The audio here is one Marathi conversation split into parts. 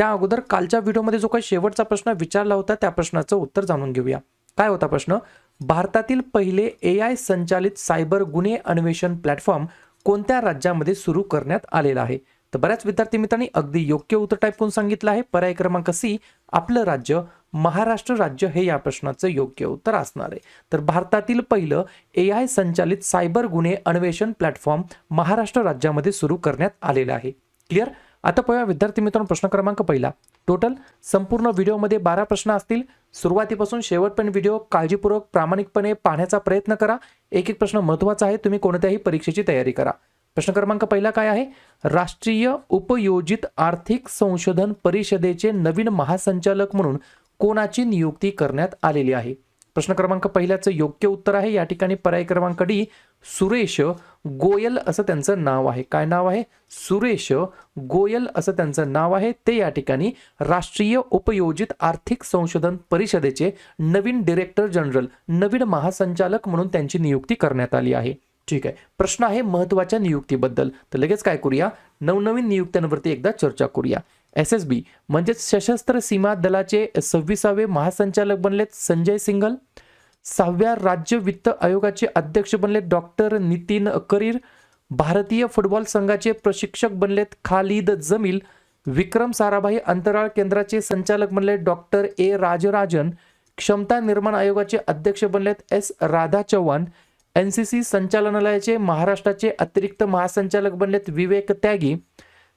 त्या अगोदर कालच्या व्हिडिओमध्ये जो काही शेवटचा प्रश्न विचारला होता त्या प्रश्नाचं उत्तर जाणून घेऊया. काय होता प्रश्न? भारतातील पहिले ए आय संचालित सायबर गुन्हे अन्वेषण प्लॅटफॉर्म कोणत्या राज्यामध्ये सुरू करण्यात आलेला आहे? तर बऱ्याच विद्यार्थी मित्रांनी अगदी योग्य उत्तर टाईप करून सांगितलं आहे. पर्याय क्रमांक सी आपलं राज्य महाराष्ट्र राज्य हे या प्रश्नाचं योग्य उत्तर असणार आहे. तर भारतातील पहिलं ए आय संचालित सायबर गुन्हे अन्वेषण प्लॅटफॉर्म महाराष्ट्र राज्यामध्ये सुरू करण्यात आलेलं आहे. क्लिअर आता पाहूया विद्यार्थी मित्रांनो प्रश्न क्रमांक पहिला. टोटल संपूर्ण व्हिडिओमध्ये बारा प्रश्न असतील. सुरुवातीपासून शेवटपर्यंत व्हिडिओ काळजीपूर्वक प्रामाणिकपणे पाहण्याचा प्रयत्न करा. एक एक प्रश्न महत्त्वाचा आहे तुम्ही कोणत्याही परीक्षेची तयारी करा. प्रश्न क्रमांक पहिला काय आहे? राष्ट्रीय उपयोजित आर्थिक संशोधन परिषदेचे नवीन महासंचालक म्हणून कोणाची नियुक्ती करण्यात आलेली आहे? प्रश्न क्रमांक पहिल्याचं योग्य उत्तर आहे. या ठिकाणी पर्याय क्रमांक डी सुरेश गोयल असं त्यांचं नाव आहे. काय नाव आहे? सुरेश गोयल असं त्यांचं नाव आहे. ते या ठिकाणी राष्ट्रीय उपयोजित आर्थिक संशोधन परिषदेचे नवीन डिरेक्टर जनरल नवीन महासंचालक म्हणून त्यांची नियुक्ती करण्यात आली आहे. ठीक आहे. प्रश्न आहे महत्त्वाच्या नियुक्तीबद्दल. तर लगेच काय करूया? नवनवीन नियुक्त्यांवरती एकदा चर्चा करूया. एस एस बी म्हणजेच सशस्त्र सीमा दलाचे सव्वीसावे महासंचालक बनलेत संजय सिंघल. सहाव्या राज्य वित्त आयोगाचे अध्यक्ष बनलेत डॉक्टर नितीन करीर. भारतीय फुटबॉल संघाचे प्रशिक्षक बनलेत खालिद जमील. विक्रम साराभाई अंतराळ केंद्राचे संचालक बनले डॉक्टर ए राजराजन. क्षमता निर्माण आयोगाचे अध्यक्ष बनलेत S Radha Chavan. N C C संचालनालयाचे महाराष्ट्राचे अतिरिक्त महासंचालक बनलेत विवेक त्यागी.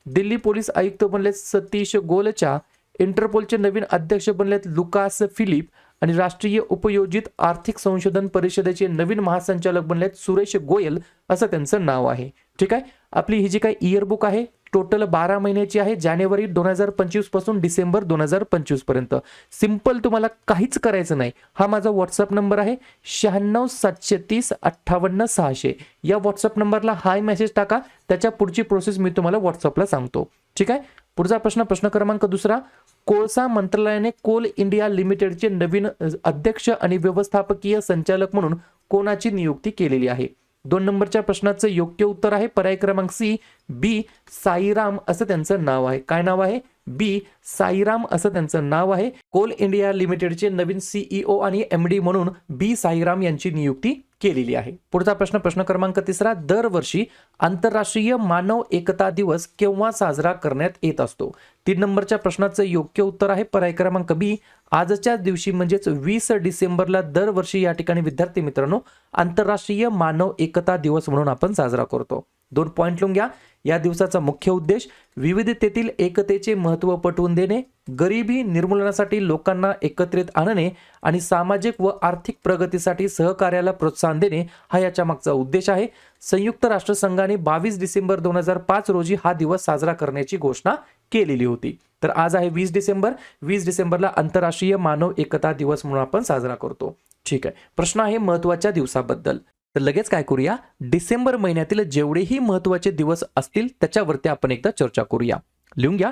दिल्ली पोलीस आयुक्त बनलेत सतीश गोलचा. इंटरपोलचे नवीन अध्यक्ष बनलेत लुकास फिलिप. आणि राष्ट्रीय उपयोजित आर्थिक संशोधन परिषदेचे नवीन महासंचालक बनले आहेत सुरेश गोयल असं त्यांचं नाव आहे. ठीक आहे? आपली ही जी काय इयरबुक आहे टोटल बारा महिन्याची आहे जानेवारी दोन हजार पंचवीसपासून डिसेंबर दोन हजार पंचवीसपर्यंत. सिंपल तुम्हाला काहीच करायचं नाही. हा माझा व्हॉट्सअप नंबर आहे शहाण्णव सातशे तीस अठ्ठावन्न सहाशे. या व्हॉट्सअप नंबरला हाय मेसेज टाका त्याच्या पुढची प्रोसेस मी तुम्हाला व्हॉट्सअपला सांगतो. ठीक आहे? पुढचा प्रश्न प्रश्न क्रमांक दुसरा. कोळसा मंत्रालयाने कोल इंडिया लिमिटेडचे नवीन अध्यक्ष आणि व्यवस्थापकीय संचालक म्हणून कोणाची नियुक्ती केलेली आहे? दोन नंबरच्या प्रश्नाचं योग्य उत्तर आहे. पर्याय क्रमांक सी बी साईराम असं त्यांचं नाव आहे. काय नाव आहे? बी साईराम असं त्यांचं नाव आहे. कोल इंडिया लिमिटेडचे नवीन सीईओ आणि एम डी म्हणून बी साईराम यांची नियुक्ती केलेली आहे. पुढचा प्रश्न प्रश्न क्रमांक तिसरा दरवर्षी आंतरराष्ट्रीय मानव एकता दिवस केव्हा साजरा करण्यात येत असतो? तीन नंबरच्या प्रश्नाचं योग्य उत्तर आहे. पर्याय क्रमांक बी आजच्या दिवशी म्हणजेच वीस डिसेंबरला दरवर्षी या ठिकाणी विद्यार्थी मित्रांनो आंतरराष्ट्रीय मानव एकता दिवस म्हणून आपण साजरा करतो. दोन पॉईंट लिहून घ्या. या दिवसाचा मुख्य उद्देश विविधतेतील एकतेचे महत्त्व पटवून देणे गरिबी निर्मूलनासाठी लोकांना एकत्रित आणणे आणि सामाजिक व आर्थिक प्रगतीसाठी सहकार्याला प्रोत्साहन देणे हा याच्या मागचा उद्देश आहे. संयुक्त राष्ट्रसंघाने बावीस डिसेंबर दोन हजार पाच रोजी हा दिवस साजरा करण्याची घोषणा केलेली होती. तर आज आहे वीस डिसेंबर. वीस डिसेंबरला आंतरराष्ट्रीय मानव एकता दिवस म्हणून आपण साजरा करतो. ठीक आहे. प्रश्न आहे महत्त्वाच्या दिवसाबद्दल. तर लगेच काय करूया? डिसेंबर महिन्यातील जेवढेही महत्त्वाचे दिवस असतील त्याच्यावरती आपण एकदा चर्चा करूया. लिहून घ्या.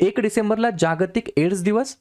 एक डिसेंबरला जागतिक एड्स दिवस.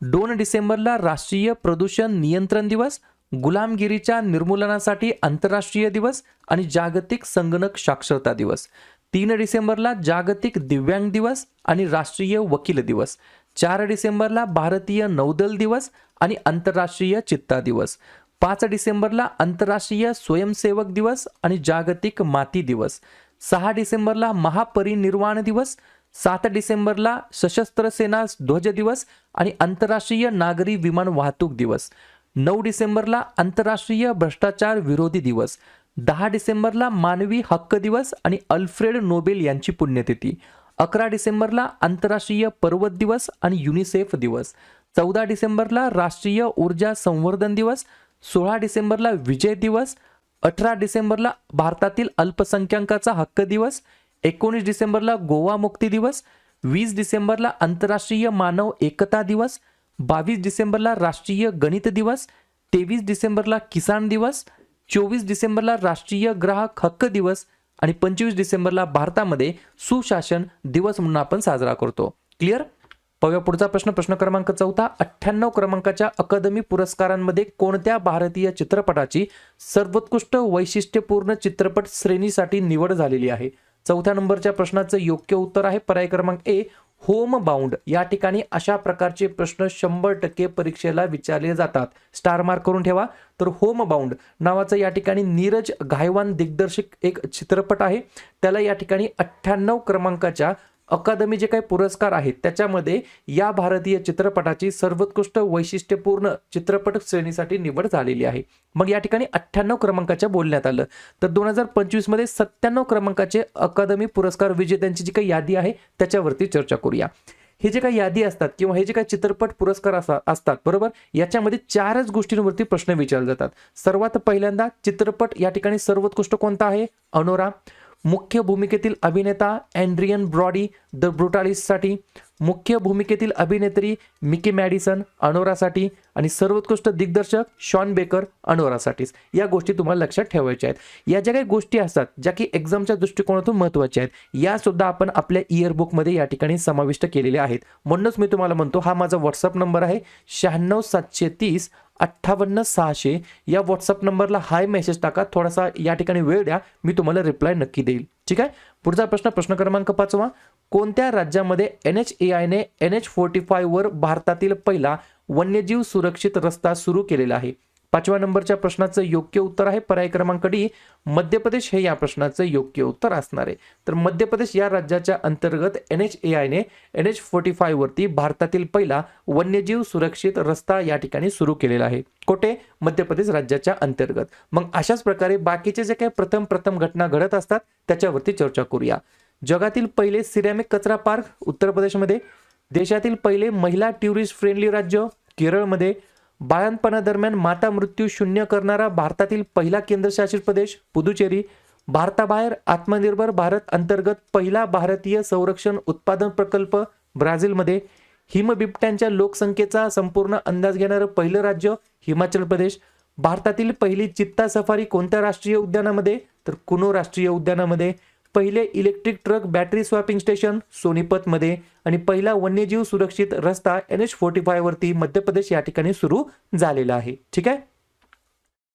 दोन डिसेंबरला राष्ट्रीय प्रदूषण नियंत्रण दिवस. गुलामगिरीच्या निर्मूलनासाठी आंतरराष्ट्रीय दिवस आणि जागतिक संगणक साक्षरता दिवस. तीन डिसेंबरला जागतिक दिव्यांग दिवस आणि राष्ट्रीय वकील दिवस. चार डिसेंबरला भारतीय नौदल दिवस आणि आंतरराष्ट्रीय चित्ता दिवस. पाच डिसेंबरला आंतरराष्ट्रीय स्वयंसेवक दिवस आणि जागतिक माती दिवस. सहा डिसेंबरला महापरिनिर्वाण दिवस. सात डिसेंबरला सशस्त्र सेना ध्वज दिवस आणि आंतरराष्ट्रीय नागरी विमान वाहतूक दिवस. नऊ डिसेंबरला आंतरराष्ट्रीय भ्रष्टाचार विरोधी दिवस. दहा डिसेंबरला मानवी हक्क दिवस आणि अल्फ्रेड नोबेल यांची पुण्यतिथी. अकरा डिसेंबरला आंतरराष्ट्रीय पर्वत दिवस आणि युनिसेफ दिवस. चौदा डिसेंबरला राष्ट्रीय ऊर्जा संवर्धन दिवस. सोळा डिसेंबरला विजय दिवस. अठरा डिसेंबरला भारतातील अल्पसंख्याकाचा हक्क दिवस. एकोणीस डिसेंबरला गोवा मुक्ती दिवस. वीस डिसेंबरला आंतरराष्ट्रीय मानव एकता दिवस. बावीस डिसेंबरला राष्ट्रीय गणित दिवस. तेवीस डिसेंबरला किसान दिवस. चोवीस डिसेंबरला राष्ट्रीय ग्राहक हक्क दिवस आणि पंचवीस डिसेंबरला भारतामध्ये सुशासन दिवस म्हणून आपण साजरा करतो. क्लिअर पाहूया पुढचा प्रश्न. प्रश्न क्रमांक चौथा. अठ्ठ्याण्णव क्रमांकाच्या अकादमी पुरस्कारांमध्ये कोणत्या भारतीय चित्रपटाची सर्वोत्कृष्ट वैशिष्ट्यपूर्ण चित्रपट श्रेणीसाठी निवड झालेली आहे? चौथ्या नंबरच्या प्रश्नाचं योग्य उत्तर आहे. पर्याय क्रमांक ए होम बाउंड या ठिकाणी अशा प्रकारचे प्रश्न शंभर टक्के परीक्षेला विचारले जातात. स्टार मार्क करून ठेवा. तर होम बाउंड नावाचं या ठिकाणी नीरज घायवान दिग्दर्शक एक चित्रपट आहे. त्याला या ठिकाणी अठ्ठ्याण्णव क्रमांकाच्या अकादमी जे काही पुरस्कार आहेत त्याच्यामध्ये या भारतीय चित्रपटाची सर्वोत्कृष्ट वैशिष्ट्यपूर्ण चित्रपट श्रेणीसाठी निवड झालेली आहे. मग या ठिकाणी अठ्ठ्याण्णव क्रमांकाच्या बोलण्यात आलं. तर दोन हजार पंचवीसमध्ये सत्त्याण्णव क्रमांकाचे अकादमी पुरस्कार विजेत्यांची जी काही यादी आहे त्याच्यावरती चर्चा करूया. हे जे काही यादी असतात किंवा हे जे काही चित्रपट पुरस्कार असतात बरोबर? याच्यामध्ये चारच गोष्टींवरती प्रश्न विचारले जातात. सर्वात पहिल्यांदा चित्रपट या ठिकाणी सर्वोत्कृष्ट कोणता आहे? अनोरा. मुख्य भूमिकेतील अभिनेता अँड्रियन ब्रॉडी द ब्रुटालिस्टसाठी मुख्य भूमिकेतील अभिनेत्री मिकी मॅडिसन अनोरासाठी आणि सर्वोत्कृष्ट दिग्दर्शक शॉन बेकर अनोरासाठीच. या गोष्टी तुम्हाला लक्षात ठेवायच्या आहेत. या ज्या काही गोष्टी असतात ज्या की एक्झामच्या दृष्टिकोनातून महत्त्वाच्या आहेत या सुद्धा आपण आपल्या इयरबुकमध्ये या ठिकाणी समाविष्ट केलेल्या आहेत. म्हणूनच मी तुम्हाला म्हणतो हा माझा व्हॉट्सअप नंबर आहे शहाण्णव सातशे तीस अठ्ठावन्न सहाशे या व्हॉट्सअप नंबरला हाय मेसेज टाका. थोडासा या ठिकाणी वेळ द्या. मी तुम्हाला रिप्लाय नक्की देईल. ठीक आहे? पुढचा प्रश्न प्रश्न क्रमांक पाचवा. कोणत्या राज्यामध्ये एन एच ए आयने एन एच फोर्टी वर भारतातील पहिला वन्यजीव सुरक्षित रस्ता सुरू केलेला आहे? पाचव्या नंबरच्या प्रश्नाचं योग्य उत्तर आहे. पर्याय क्रमांक डी मध्य प्रदेश हे या प्रश्नाचं योग्य उत्तर असणार आहे. तर मध्य प्रदेश या राज्याच्या अंतर्गत एन एच ए आयने एन एच फोर्टी वरती भारतातील पहिला वन्यजीव सुरक्षित रस्ता या ठिकाणी सुरू केलेला आहे. कोठे? मध्य प्रदेश राज्याच्या अंतर्गत. मग अशाच प्रकारे बाकीचे जे काही प्रथम प्रथम घटना घडत असतात त्याच्यावरती चर्चा करूया. जगातील पहिले सिरॅमिक कचरा पार्क उत्तर प्रदेशमध्ये देशातील पहिले महिला ट्युरिस्ट फ्रेंडली राज्य केरळमध्ये बाळणपणादरम्यान माता मृत्यू शून्य करणारा भारतातील पहिला केंद्रशासित प्रदेश पुदुचेरी. भारताबाहेर आत्मनिर्भर भारत अंतर्गत पहिला भारतीय संरक्षण उत्पादन प्रकल्प ब्राझीलमध्ये. हिमबिबट्यांच्या लोकसंख्येचा संपूर्ण अंदाज घेणारं पहिलं राज्य हिमाचल प्रदेश. भारतातील पहिली चित्ता सफारी कोणत्या राष्ट्रीय उद्यानामध्ये? तर कुनो राष्ट्रीय उद्यानामध्ये. पहिले electric truck battery swapping station सोनीपतमध्ये आणि पहिला वन्यजीव सुरक्षित रस्ता N H forty फायवरती Madhya Pradesh या ठिकाणी सुरू झालेला आहे. ठीक आहे?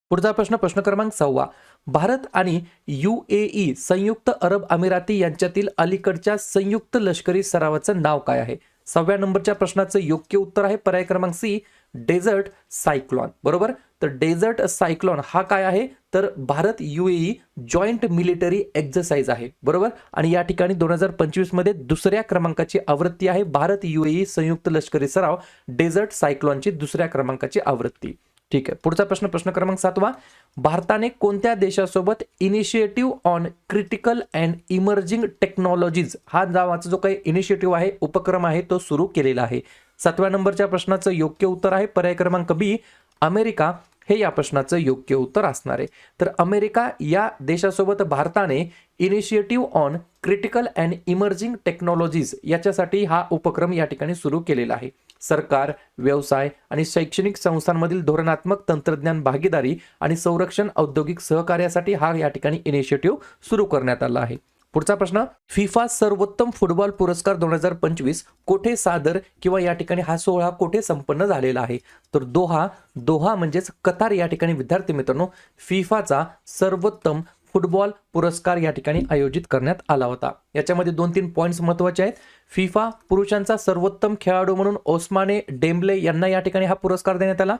पुढचा प्रश्न प्रश्न क्रमांक सहावा. भारत आणि यू ए ई संयुक्त अरब अमिराती यांच्यातील अलीकडच्या संयुक्त लष्करी सरावाचं नाव काय आहे? सहाव्या नंबरच्या प्रश्नाचं योग्य उत्तर आहे. पर्याय क्रमांक सी डेझर्ट सायक्लॉन. बरोबर? तर डेझर्ट सायक्लॉन हा काय आहे? तर Bharat UAE joint military exercise आहे. बरोबर? आणि या ठिकाणी दोन हजार पंचवीसमध्ये दुसऱ्या क्रमांकाची आवृत्ती आहे. भारत युएई संयुक्त लष्करी सराव डेझर्ट सायक्लॉनची दुसऱ्या क्रमांकाची आवृत्ती. ठीक आहे. पुढचा प्रश्न प्रश्न क्रमांक सातवा. भारताने कोणत्या देशासोबत initiative on critical and emerging technologies हा नावाचा जो काही इनिशिएटिव्ह आहे उपक्रम आहे तो सुरू केलेला आहे. सातव्या नंबरच्या प्रश्नाचं योग्य उत्तर आहे. पर्याय क्रमांक बी अमेरिका हे या प्रश्नाचं योग्य उत्तर असणार आहे. तर अमेरिका या देशासोबत भारताने initiative on critical and emerging technologies याच्यासाठी हा उपक्रम या ठिकाणी सुरू केलेला आहे. सरकार व्यवसाय आणि शैक्षणिक संस्थांमधील धोरणात्मक तंत्रज्ञान भागीदारी आणि संरक्षण औद्योगिक सहकार्यासाठी हा या ठिकाणी इनिशिएटिव्ह सुरू करण्यात आला आहे. पुढचा प्रश्न फिफा सर्वोत्तम फुटबॉल पुरस्कार दोन हजार पंचवीस कोठे सादर किंवा या ठिकाणी हा सोहळा कोठे संपन्न झालेला आहे? तर दोहा दोहा म्हणजेच कतार या ठिकाणी विद्यार्थी मित्रांनो फिफाचा सर्वोत्तम फुटबॉल पुरस्कार या ठिकाणी आयोजित करण्यात आला होता. याच्यामध्ये दोन तीन पॉईंट्स महत्त्वाचे आहेत. फिफा पुरुषांचा सर्वोत्तम खेळाडू म्हणून ओस्माने डेम्बले यांना या ठिकाणी हा पुरस्कार देण्यात आला.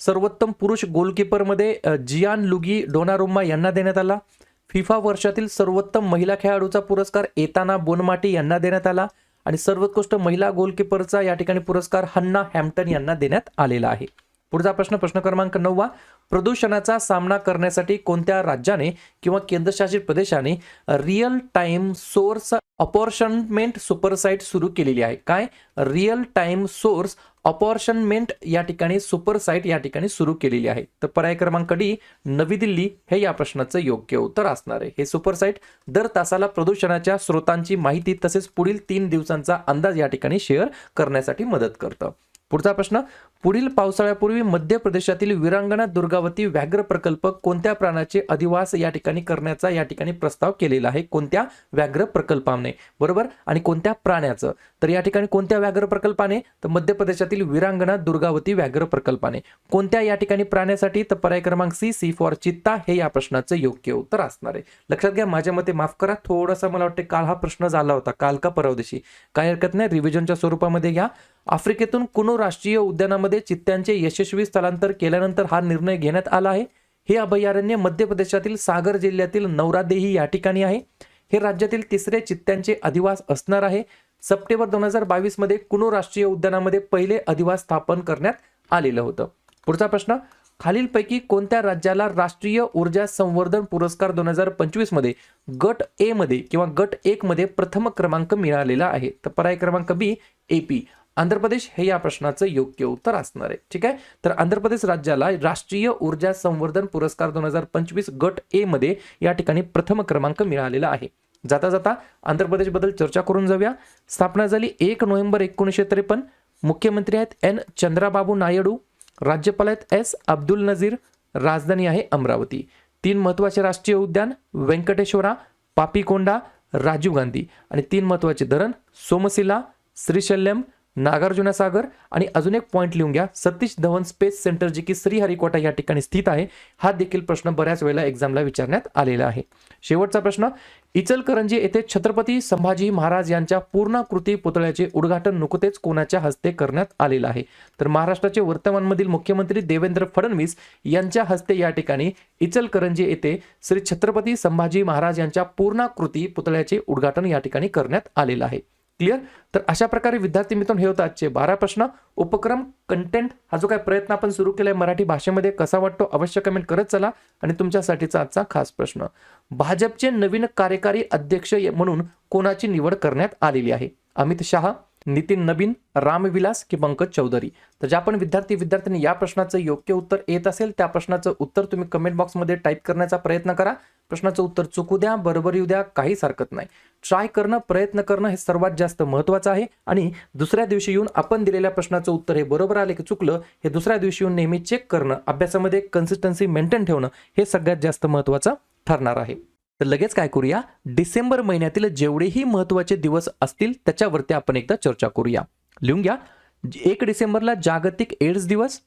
सर्वोत्तम पुरुष गोलकीपरमध्ये जियान लुगी डोनारुम्मा यांना देण्यात आला. फिफा वर्षातील सर्वोत्तम महिला खेळाडूचा पुरस्कार एताना बोनमाटी यांना देण्यात आला आणि सर्वोत्कृष्ट महिला गोलकीपरचा या ठिकाणी पुरस्कार हन्ना हॅम्प्टन यांना देण्यात आलेला आहे. पुढचा प्रश्न प्रश्न क्रमांक नववा प्रदूषणाचा सामना करण्यासाठी कोणत्या राज्याने किंवा केंद्रशासित प्रदेशाने real time source apportionment supersite सुरू केलेली आहे? काय? रिअल टाइम सोर्स अपॉर्शनमेंट या ठिकाणी सुपरसाईट या ठिकाणी सुरू केलेली आहे. तर पर्याय क्रमांक डी नवी दिल्ली हे या प्रश्नाचं योग्य उत्तर असणार आहे. हे सुपरसाईट दर तासाला प्रदूषणाच्या स्रोतांची माहिती तसेच पुढील तीन दिवसांचा अंदाज या ठिकाणी शेअर करण्यासाठी मदत करतं. पुढचा प्रश्न पुढील पावसाळ्यापूर्वी मध्य प्रदेशातील विरांगणा दुर्गावती व्याघ्र प्रकल्प कोणत्या प्राण्याचे अधिवास या ठिकाणी करण्याचा या ठिकाणी प्रस्ताव केलेला आहे? कोणत्या व्याघ्र प्रकल्पाने? बरोबर? आणि कोणत्या प्राण्याचं? तर या ठिकाणी कोणत्या व्याघ्र प्रकल्पाने? तर मध्य प्रदेशातील विरांगणा दुर्गावती व्याघ्र प्रकल्पाने. कोणत्या या ठिकाणी प्राण्यासाठी? तर पर्याय क्रमांक सी सी फॉर चित्ता. हे या प्रश्नाचं योग्य उत्तर असणार आहे. लक्षात घ्या माझ्या मते माफ करा. थोडासा मला वाटते काल हा प्रश्न झाला होता. काल का परवदेशी काय हरकत नाही. रिव्हिजनच्या स्वरूपामध्ये घ्या. आफ्रिकेतून कुनो राष्ट्रीय उद्यानामध्ये चित्त्यांचे यशस्वी स्थलांतर केल्यानंतर हा निर्णय घेण्यात आला आहे. हे अभयारण्य मध्य प्रदेशातील सागर जिल्ह्यातील नवरादेही या ठिकाणी आहे. हे राज्यातील तिसरे चित्त्यांचे अधिवास असणार आहे. सप्टेंबर दोन हजार बावीसमध्ये कुनो राष्ट्रीय उद्यानामध्ये पहिले अधिवास स्थापन करण्यात आलेलं होतं. पुढचा प्रश्न खालीलपैकी कोणत्या राज्याला राष्ट्रीय ऊर्जा संवर्धन पुरस्कार दोन हजार पंचवीसमध्ये गट ए मध्ये किंवा गट एक मध्ये प्रथम क्रमांक मिळालेला आहे? तर पर्याय क्रमांक बी एपी आंध्र प्रदेश हे या प्रश्नाचं योग्य उत्तर असणार आहे. ठीक आहे? तर आंध्र प्रदेश राज्याला राष्ट्रीय ऊर्जा संवर्धन पुरस्कार दोन हजार पंचवीस गट ए मध्ये या ठिकाणी प्रथम क्रमांक मिळालेला आहे. जाता जाता आंध्र प्रदेशबद्दल चर्चा करून जाऊया. स्थापना झाली एक नोव्हेंबर एकोणीसशे त्रेपन्न. मुख्यमंत्री आहेत एन. चंद्राबाबू नायडू. राज्यपाल आहेत एस. अब्दुल नझीर राजधानी आहे अमरावती. तीन महत्त्वाचे राष्ट्रीय उद्यान व्यंकटेश्वरा पापीकोंडा राजीव गांधी. आणि तीन महत्त्वाचे धरण सोमशिला श्रीशल्यम नागार्जुना सागर आणि अजून एक पॉईंट लिहून घ्या. सतीश धवन स्पेस सेंटर जे की श्रीहरिकोटा या ठिकाणी स्थित आहे हा देखील प्रश्न बऱ्याच वेळेला एक्झामला विचारण्यात आलेला आहे. शेवटचा प्रश्न इचलकरंजी येथे छत्रपती संभाजी महाराज यांच्या पूर्णाकृती पुतळ्याचे उद्घाटन नुकतेच कोणाच्या हस्ते करण्यात आलेलं आहे? तर महाराष्ट्राचे वर्तमानमधील मुख्यमंत्री देवेंद्र फडणवीस यांच्या हस्ते या ठिकाणी इचलकरंजी येथे श्री छत्रपती संभाजी महाराज यांच्या पूर्णाकृती पुतळ्याचे उद्घाटन या ठिकाणी करण्यात आलेलं आहे. क्लिअर? तर अशा प्रकारे विद्यार्थी मित्रांनो हे होतं आजचे बारा प्रश्न. उपक्रम कंटेंट हा जो काही प्रयत्न आपण सुरू केलाय मराठी भाषेमध्ये कसा वाटतो अवश्य कमेंट करत चला. आणि तुमच्यासाठीचा आजचा खास प्रश्न भाजपचे नवीन कार्यकारी अध्यक्ष म्हणून कोणाची निवड करण्यात आलेली आहे? अमित शहा नितीन नवीन रामविलास की पंकज चौधरी. तर ज्या पण विद्यार्थी विद्यार्थ्यांनी या प्रश्नाचं योग्य उत्तर येत असेल त्या प्रश्नाचं उत्तर तुम्ही कमेंट बॉक्समध्ये टाईप करण्याचा प्रयत्न करा. प्रश्नाचं उत्तर चुकू द्या बरोबर येऊ द्या काहीच हरकत नाही. ट्राय करणं प्रयत्न करणं हे सर्वात जास्त महत्त्वाचं आहे. आणि दुसऱ्या दिवशी येऊन आपण दिलेल्या प्रश्नाचं उत्तर हे बरोबर आले की चुकलं हे दुसऱ्या दिवशी येऊन नेहमी चेक करणं अभ्यासामध्ये कन्सिस्टन्सी मेंटेन ठेवणं हे सगळ्यात जास्त महत्त्वाचं ठरणार आहे. तर लगेच काय करूया? डिसेंबर महिन्यातील जेवढेही महत्त्वाचे दिवस असतील त्याच्यावरती आपण एकदा चर्चा करूया. लिहून घ्या. एक डिसेंबरला जागतिक एड्स दिवस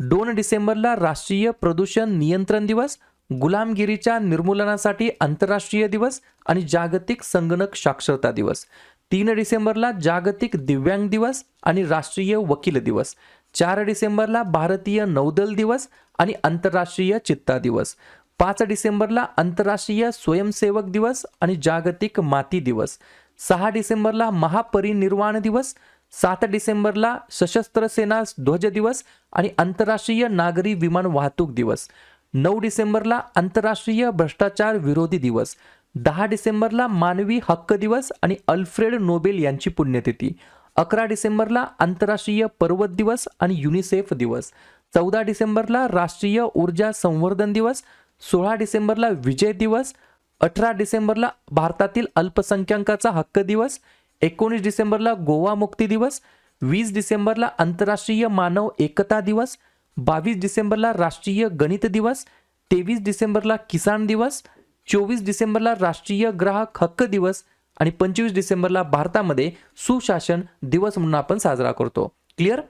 दोन डिसेंबरला राष्ट्रीय प्रदूषण नियंत्रण दिवस गुलामगिरीच्या निर्मूलनासाठी आंतरराष्ट्रीय दिवस आणि जागतिक संगणक साक्षरता दिवस. तीन डिसेंबरला जागतिक दिव्यांग दिवस आणि राष्ट्रीय वकील दिवस. चार डिसेंबरला भारतीय नौदल दिवस आणि आंतरराष्ट्रीय चित्ता दिवस. पाच डिसेंबरला आंतरराष्ट्रीय स्वयंसेवक दिवस आणि जागतिक माती दिवस. सहा डिसेंबरला महापरिनिर्वाण दिवस. सात डिसेंबरला सशस्त्र सेना ध्वज दिवस आणि आंतरराष्ट्रीय नागरी विमान वाहतूक दिवस. नऊ डिसेंबरला आंतरराष्ट्रीय भ्रष्टाचार विरोधी दिवस. दहा डिसेंबरला मानवी हक्क दिवस आणि अल्फ्रेड नोबेल यांची पुण्यतिथी. अकरा डिसेंबरला आंतरराष्ट्रीय पर्वत दिवस आणि युनिसेफ दिवस. चौदा डिसेंबरला राष्ट्रीय ऊर्जा संवर्धन दिवस. सोळा डिसेंबरला विजय दिवस अठरा डिसेंबरला भारतातील अल्पसंख्याकाचा हक्क दिवस एकोणीस डिसेंबरला गोवा मुक्ती दिवस वीस डिसेंबरला आंतरराष्ट्रीय मानव एकता दिवस बावीस डिसेंबरला राष्ट्रीय गणित दिवस तेवीस डिसेंबरला किसान दिवस चोवीस डिसेंबरला राष्ट्रीय ग्राहक हक्क दिवस आणि पंचवीस डिसेंबरला भारतामध्ये सुशासन दिवस म्हणून आपण साजरा करतो. क्लिअर